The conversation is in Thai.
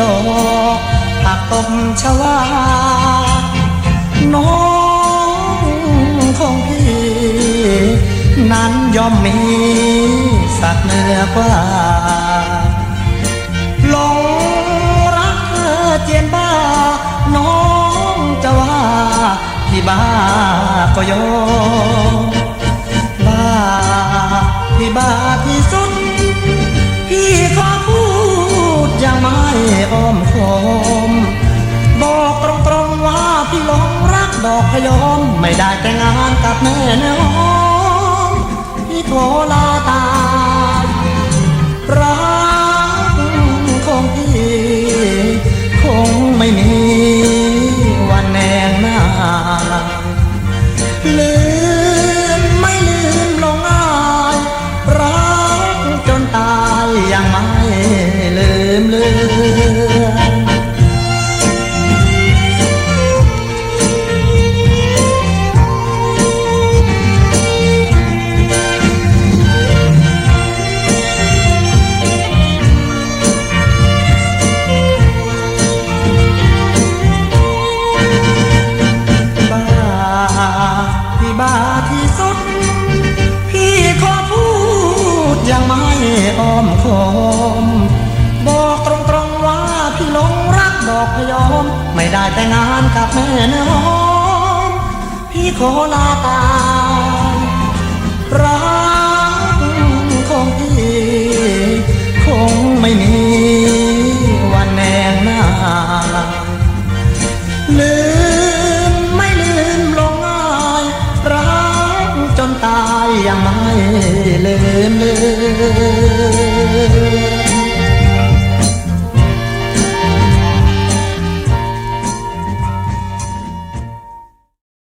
ดอกผักตบชวา น้องของพี่ นั้นย่อมมีสักเหนือกว่าหลงรักเธอเจียนบ้า น้องจะว่า พี่บ้าก็ยอม ดอกพยอมไม่ได้แต่งงานกับแม่เนื้อหอมพี่ขอลาตายรักของพี่คงไม่มีวันแนงหน้าลืมไม่ลืมลงอายรักจนตายยังไม่ลื ยังไม่อ้อมคอม บอกตรงๆว่าพี่หลงรักดอกพยอม ไม่ได้แต่งงานกับแม่เนื้อหอม พี่ขอลาตายรัก ยยังไม่ลืมเลือน